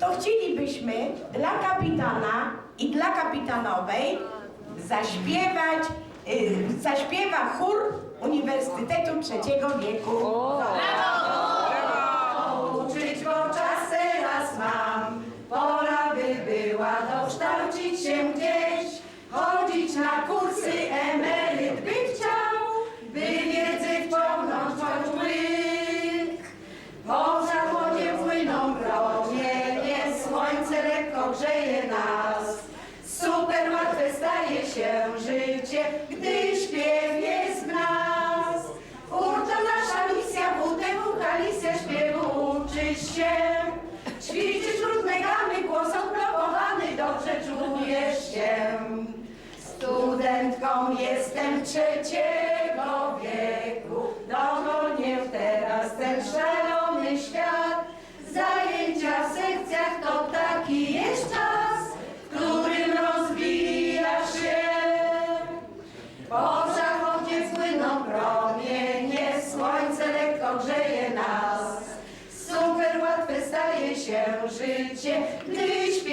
to chcielibyśmy dla kapitana i dla kapitanowej zaśpiewać, y, zaśpiewa chór Uniwersytetu Trzeciego Wieku. Brawo! ogrzeje nas. Super łatwe staje się życie, gdy śpiew jest w nas. Urto nasza misja, WTW Kalicja śpiewu uczysz się. Ćwiczysz różne gamy, głos odblokowany, dobrze czujesz się. Studentką jestem trzeciego wieku. życie, gdyś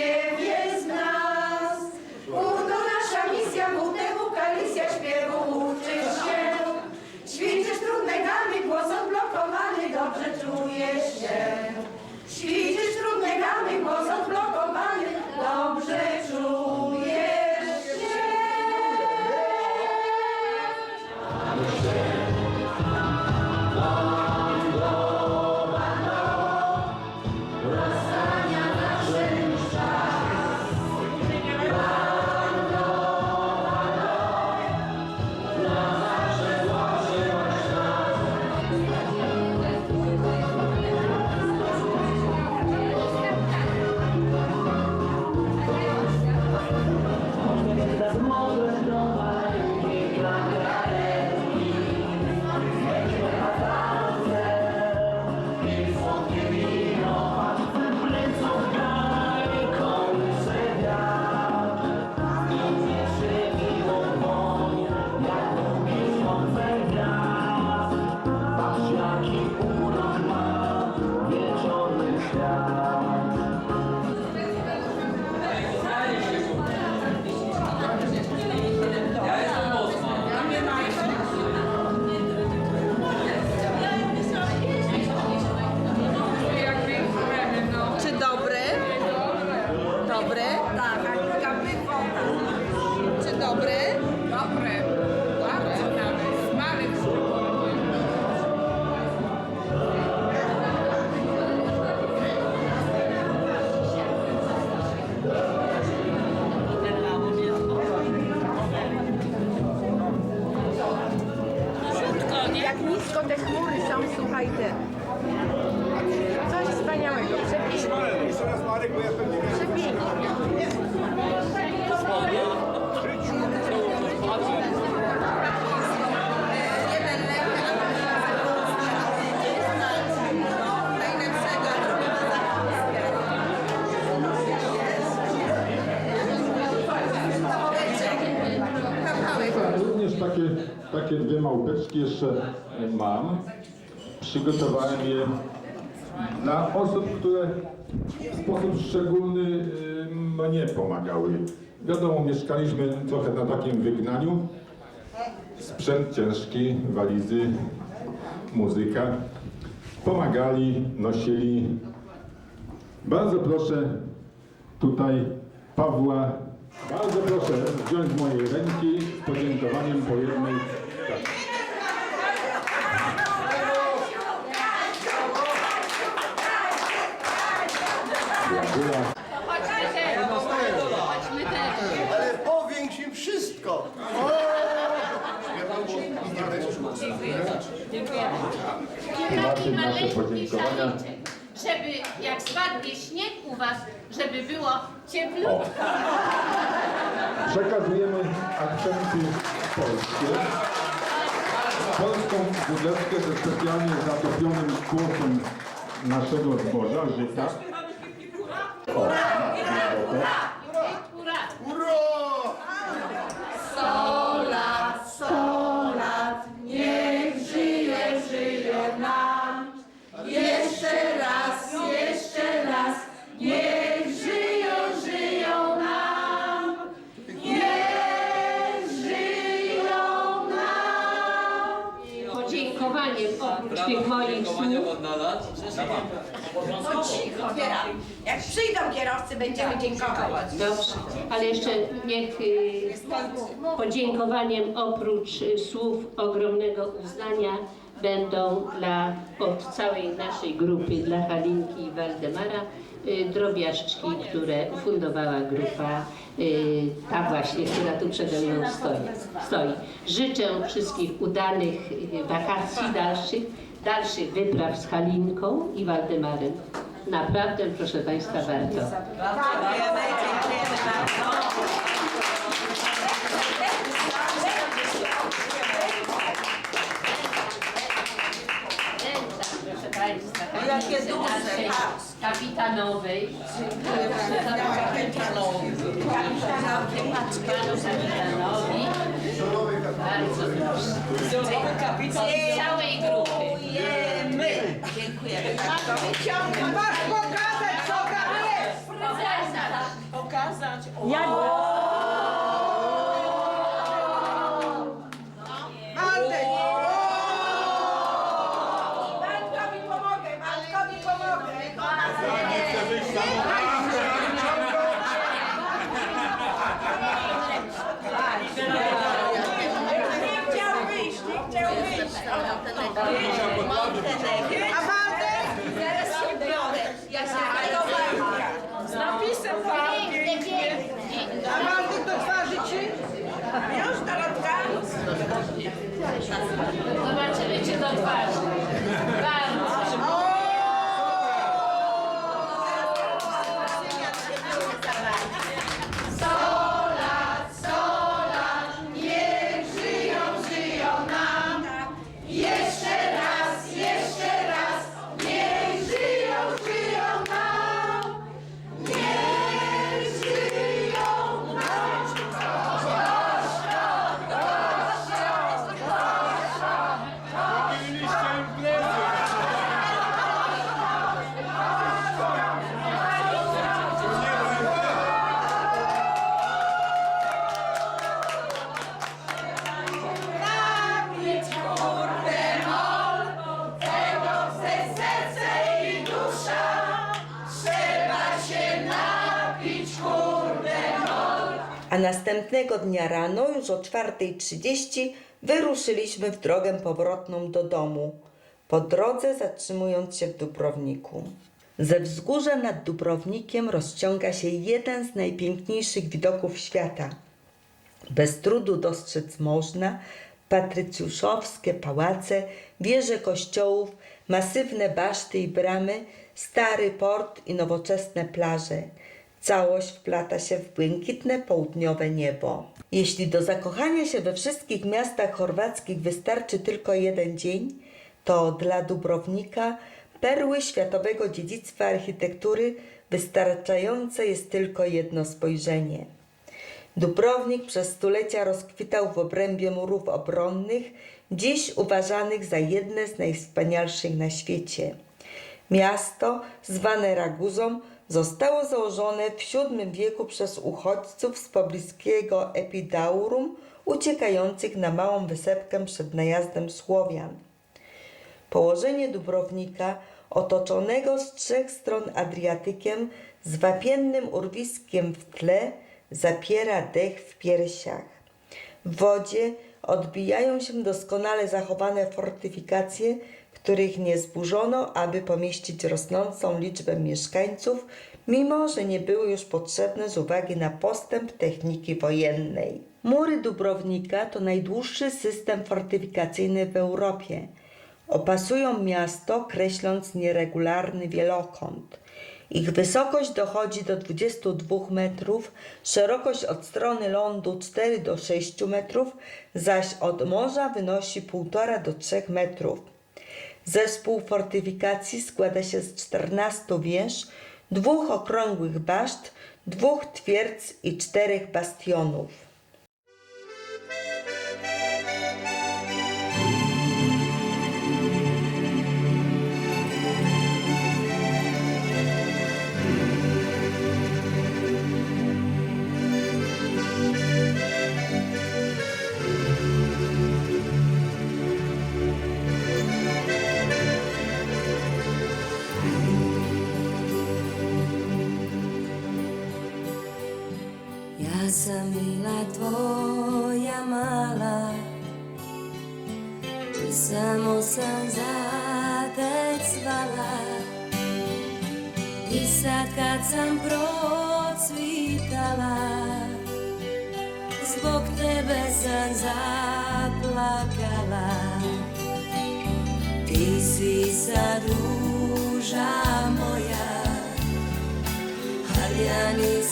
Jeszcze raz Marek, bo ja pewnie wiem. Przepięknie. Również takie, takie dwie małpeczki jeszcze mam. Przygotowałem je dla osób, które w sposób szczególny mnie pomagały. Wiadomo, mieszkaliśmy trochę na takim wygnaniu. Sprzęt ciężki, walizy, muzyka. Pomagali, nosili. Bardzo proszę tutaj Pawła, bardzo proszę wziąć z mojej ręki z podziękowaniem po jednej. Tak. Była Ale powiększ im wszystko. Nasze maleńkich podziękowania. szaliczek, żeby jak spadnie śnieg u was, żeby było cieplutko. Przekazujemy akcenty polskie. Polską butelkę ze specjalnie zatopionym kłosem naszego zboża, żyta. O, głęboko. Hurra! Uro! Sto oprócz tych moich słów No cicho, Jak przyjdą kierowcy, będziemy dziękować. Dobrze, ale jeszcze niech y, podziękowaniem oprócz y, słów ogromnego uznania będą dla od całej naszej grupy, dla Halinki i Waldemara y, drobiażdżki, które ufundowała grupa y, ta właśnie, która tu przede mną stoi. stoi. Życzę wszystkich udanych y, wakacji dalszych, dalszych wypraw z Halinką i Waldemarem. Naprawdę, proszę Państwa, warto. Proszę Państwa, Jakie naszej duże, kapitanowej. Panu kapitanowi. Bardzo proszę. Z całej grupy. Dziękujemy. Masz pokazać, co tam jest. Prezesa. Matko mi a następnego dnia rano, już o 4.30, wyruszyliśmy w drogę powrotną do domu, po drodze zatrzymując się w Dubrowniku. Ze wzgórza nad Dubrownikiem rozciąga się jeden z najpiękniejszych widoków świata. Bez trudu dostrzec można patrycjuszowskie pałace, wieże kościołów, masywne baszty i bramy, stary port i nowoczesne plaże. Całość wplata się w błękitne południowe niebo. Jeśli do zakochania się we wszystkich miastach chorwackich wystarczy tylko jeden dzień, to dla Dubrownika, perły światowego dziedzictwa architektury, wystarczające jest tylko jedno spojrzenie. Dubrownik przez stulecia rozkwitał w obrębie murów obronnych, dziś uważanych za jedne z najwspanialszych na świecie. Miasto, zwane Raguzą, zostało założone w VII wieku przez uchodźców z pobliskiego Epidaurum uciekających na małą wysepkę przed najazdem Słowian. Położenie Dubrownika, otoczonego z trzech stron Adriatykiem, z wapiennym urwiskiem w tle, zapiera dech w piersiach. W wodzie odbijają się doskonale zachowane fortyfikacje, których nie zburzono, aby pomieścić rosnącą liczbę mieszkańców, mimo że nie były już potrzebne z uwagi na postęp techniki wojennej. Mury Dubrownika to najdłuższy system fortyfikacyjny w Europie. Opasują miasto, kreśląc nieregularny wielokąt. Ich wysokość dochodzi do 22 metrów, szerokość od strony lądu 4 do 6 metrów, zaś od morza wynosi 1,5 do 3 metrów. Zespół fortyfikacji składa się z 14 wież, dwóch okrągłych baszt, dwóch twierdz i czterech bastionów. Ja sam bila tvoja mala I samo sam za te cvala I sad kad sam procvitala Zbog tebe sam zaplakala. Ti si sad ruža moja. Ali ja nisam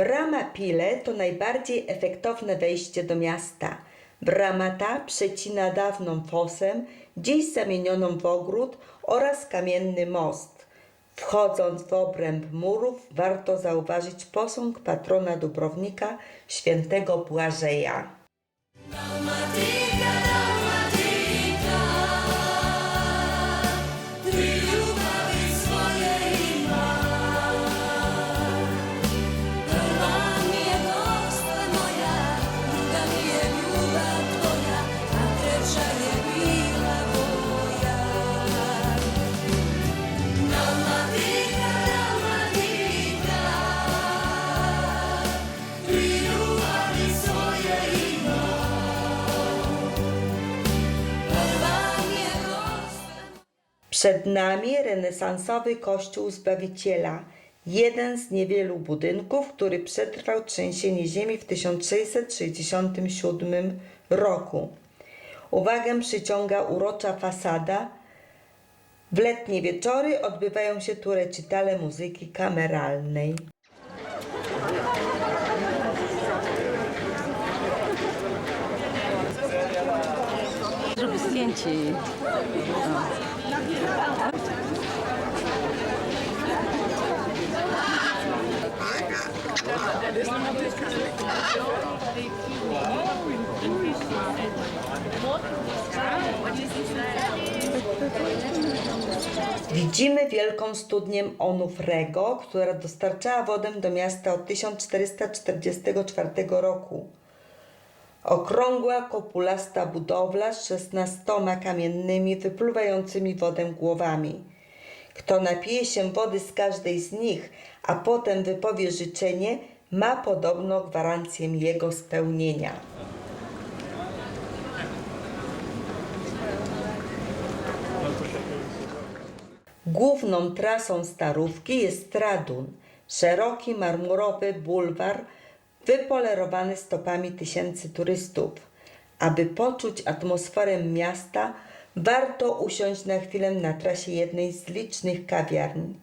Brama Pile to najbardziej efektowne wejście do miasta. Brama ta przecina dawną fosę, dziś zamienioną w ogród oraz kamienny most. Wchodząc w obręb murów warto zauważyć posąg patrona Dubrownika, świętego Błażeja. Przed nami renesansowy kościół Zbawiciela, jeden z niewielu budynków, który przetrwał trzęsienie ziemi w 1667 roku. Uwagę przyciąga urocza fasada. W letnie wieczory odbywają się tu recitale muzyki kameralnej. Żeby zdjęcie. Widzimy wielką studnię Onufrego, która dostarczała wodę do miasta od 1444 roku. Okrągła, kopulasta budowla z 16 kamiennymi, wypływającymi wodę głowami. Kto napije się wody z każdej z nich, a potem wypowie życzenie, ma podobno gwarancję jego spełnienia. Główną trasą Starówki jest Stradun, szeroki marmurowy bulwar wypolerowany stopami tysięcy turystów. Aby poczuć atmosferę miasta, warto usiąść na chwilę na trasie jednej z licznych kawiarni.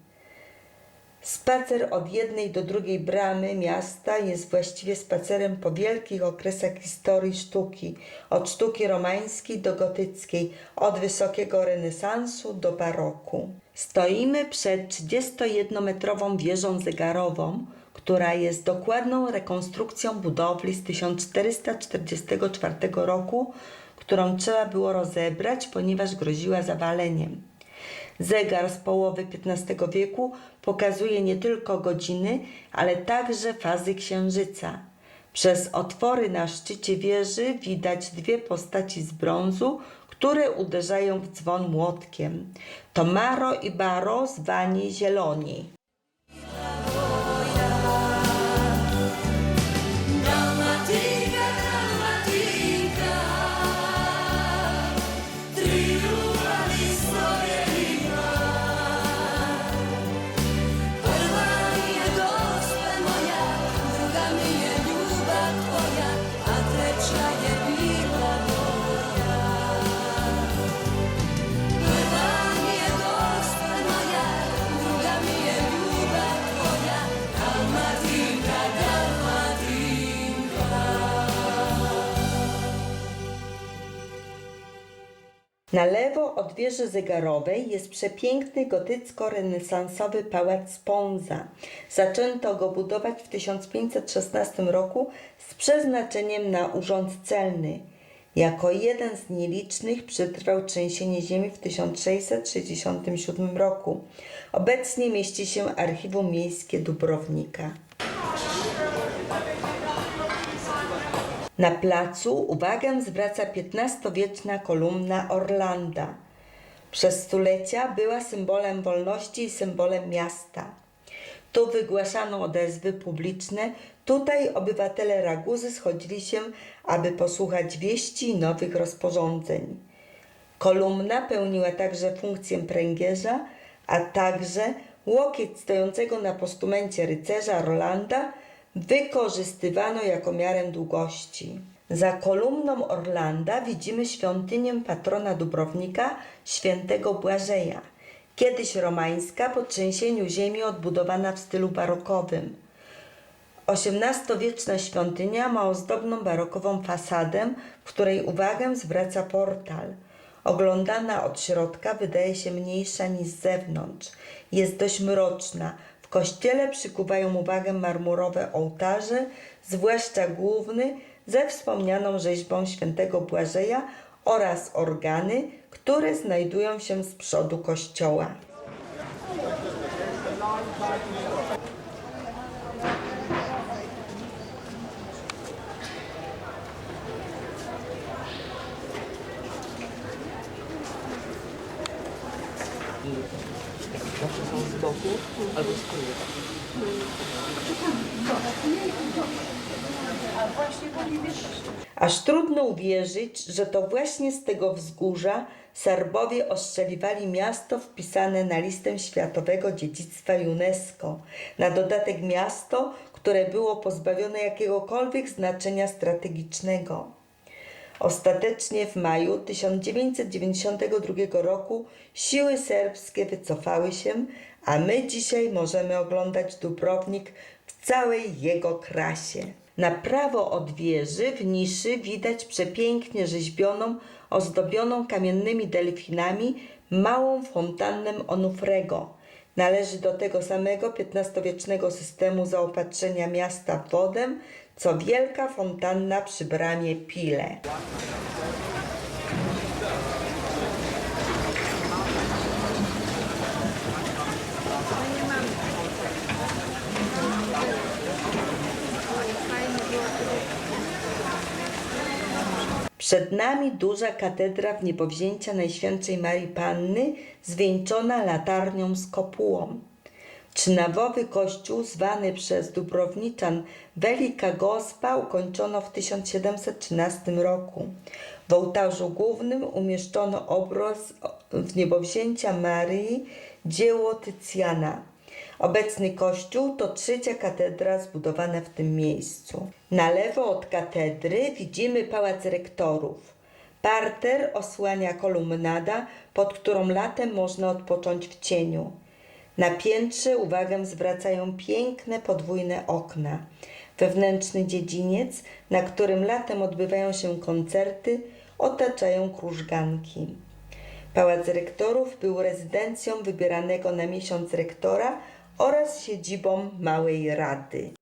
Spacer od jednej do drugiej bramy miasta jest właściwie spacerem po wielkich okresach historii sztuki, od sztuki romańskiej do gotyckiej, od wysokiego renesansu do baroku. Stoimy przed 31-metrową wieżą zegarową, która jest dokładną rekonstrukcją budowli z 1444 roku, którą trzeba było rozebrać, ponieważ groziła zawaleniem. Zegar z połowy XV wieku pokazuje nie tylko godziny, ale także fazy księżyca. Przez otwory na szczycie wieży widać dwie postaci z brązu, które uderzają w dzwon młotkiem. To Maro i Baro zwani Zieloni. Na lewo od wieży zegarowej jest przepiękny gotycko-renesansowy pałac Sponza. Zaczęto go budować w 1516 roku z przeznaczeniem na urząd celny. Jako jeden z nielicznych przetrwał trzęsienie ziemi w 1667 roku. Obecnie mieści się Archiwum Miejskie Dubrownika. Na placu uwagę zwraca XV-wieczna kolumna Orlanda. Przez stulecia była symbolem wolności i symbolem miasta. Tu wygłaszano odezwy publiczne, tutaj obywatele Raguzy schodzili się, aby posłuchać wieści i nowych rozporządzeń. Kolumna pełniła także funkcję pręgierza, a także łokieć stojącego na postumencie rycerza Rolanda wykorzystywano jako miarę długości. Za kolumną Orlanda widzimy świątynię patrona Dubrownika, świętego Błażeja, kiedyś romańska po trzęsieniu ziemi odbudowana w stylu barokowym. XVIII-wieczna świątynia ma ozdobną barokową fasadę, w której uwagę zwraca portal. Oglądana od środka wydaje się mniejsza niż z zewnątrz. Jest dość mroczna. Kościele przykuwają uwagę marmurowe ołtarze, zwłaszcza główny ze wspomnianą rzeźbą świętego Błażeja oraz organy, które znajdują się z przodu kościoła. Aż trudno uwierzyć, że to właśnie z tego wzgórza Serbowie ostrzeliwali miasto wpisane na listę Światowego Dziedzictwa UNESCO. Na dodatek miasto, które było pozbawione jakiegokolwiek znaczenia strategicznego. Ostatecznie w maju 1992 roku siły serbskie wycofały się, a my dzisiaj możemy oglądać Dubrownik w całej jego krasie. Na prawo od wieży w niszy widać przepięknie rzeźbioną, ozdobioną kamiennymi delfinami małą fontannę Onufrego. Należy do tego samego XV-wiecznego systemu zaopatrzenia miasta w wodę, co wielka fontanna przy bramie Pile. Przed nami duża katedra w niebowzięcia Najświętszej Marii Panny, zwieńczona latarnią z kopułą. Trzynawowy kościół, zwany przez Dubrowniczan Velika Gospa, ukończono w 1713 roku. W ołtarzu głównym umieszczono obraz w niebowzięcia Maryi, dzieło Tycjana. Obecny kościół to trzecia katedra zbudowana w tym miejscu. Na lewo od katedry widzimy pałac rektorów. Parter osłania kolumnada, pod którą latem można odpocząć w cieniu. Na piętrze uwagę zwracają piękne podwójne okna. Wewnętrzny dziedziniec, na którym latem odbywają się koncerty, otaczają krużganki. Pałac rektorów był rezydencją wybieranego na miesiąc rektora oraz siedzibą Małej Rady.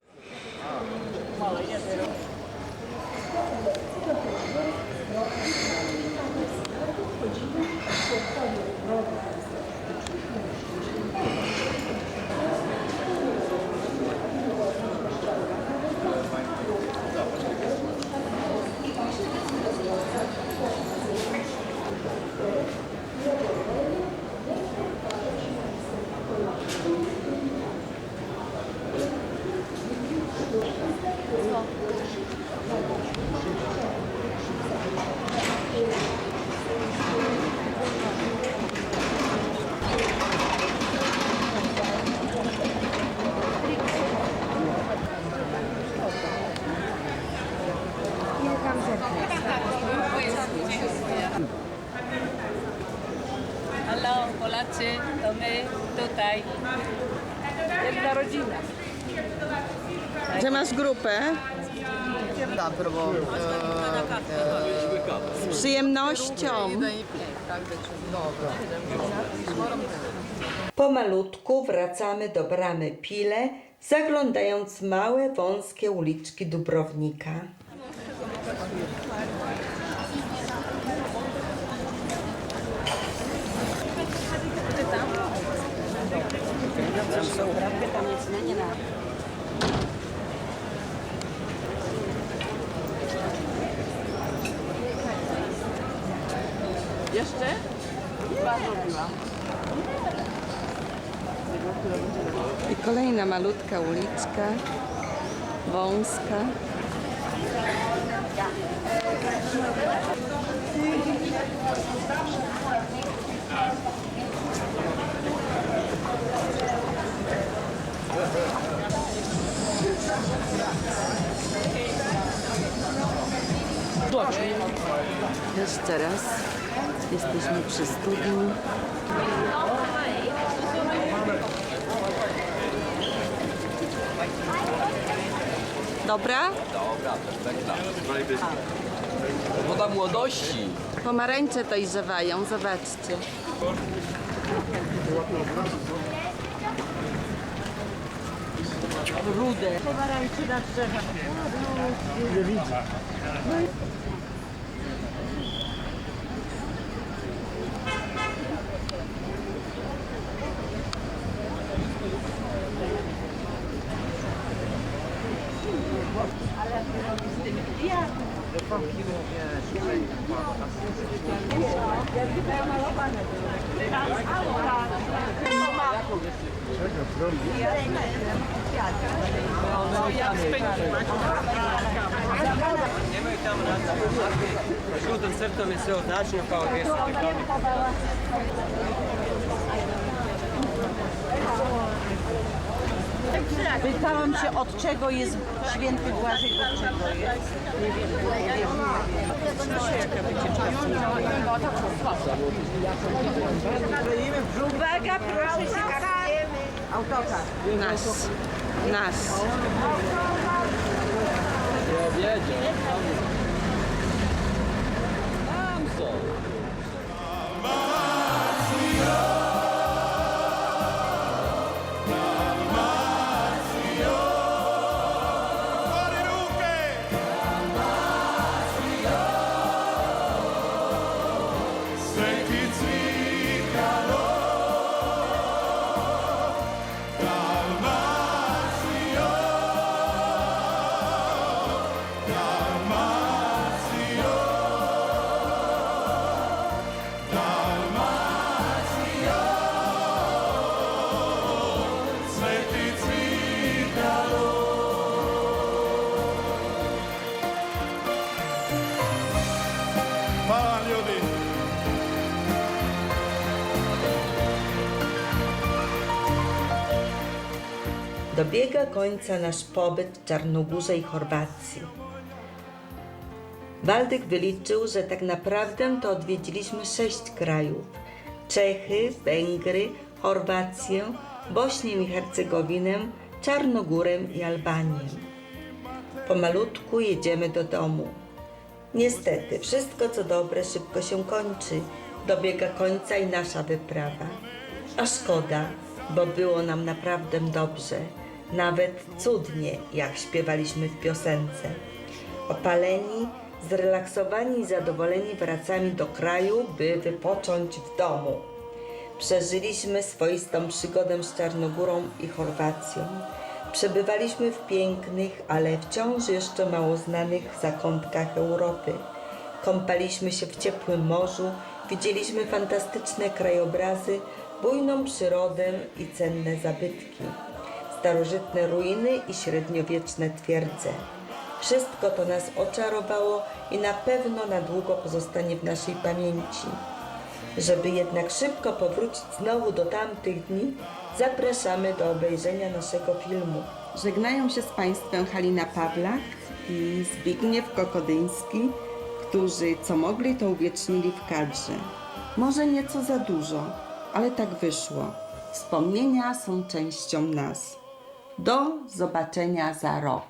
Halo, Polacy, to my tutaj. Jedna rodzina. Że masz grupę? Z przyjemnością. Pomalutku wracamy do bramy Pile, zaglądając małe, wąskie uliczki Dubrownika. Jeszcze? I kolejna malutka uliczka, wąska. Jeszcze raz. Jesteśmy przy studni. Dobra? Woda młodości. Pomarańcze dojrzewają, zobaczcie. Rude. Pomarańcze na drzewach. Septamies jau dažņu paldies. Pytałam się od czego jest święty Błażej, od czego jest. Nie wiem, nie wiem, nie wiem. Uwaga, proszę się kapniemy. Autokar. Nasz. Nasz. Jedzie. Tam Dobiega końca nasz pobyt w Czarnogórze i Chorwacji. Waldyk wyliczył, że tak naprawdę to odwiedziliśmy sześć krajów: Czechy, Węgry, Chorwację, Bośnię i Hercegowinę, Czarnogórę i Albanię. Pomalutku jedziemy do domu. Niestety, wszystko co dobre szybko się kończy. Dobiega końca i nasza wyprawa. A szkoda, bo było nam naprawdę dobrze. Nawet cudnie, jak śpiewaliśmy w piosence. Opaleni, zrelaksowani i zadowoleni wracamy do kraju, by wypocząć w domu. Przeżyliśmy swoistą przygodę z Czarnogórą i Chorwacją. Przebywaliśmy w pięknych, ale wciąż jeszcze mało znanych zakątkach Europy. Kąpaliśmy się w ciepłym morzu, widzieliśmy fantastyczne krajobrazy, bujną przyrodę i cenne zabytki, starożytne ruiny i średniowieczne twierdze. Wszystko to nas oczarowało i na pewno na długo pozostanie w naszej pamięci. Żeby jednak szybko powrócić znowu do tamtych dni, zapraszamy do obejrzenia naszego filmu. Żegnają się z Państwem Halina Pawlak i Zbigniew Kokodyński, którzy co mogli to uwiecznili w kadrze. Może nieco za dużo, ale tak wyszło. Wspomnienia są częścią nas. Do zobaczenia za rok.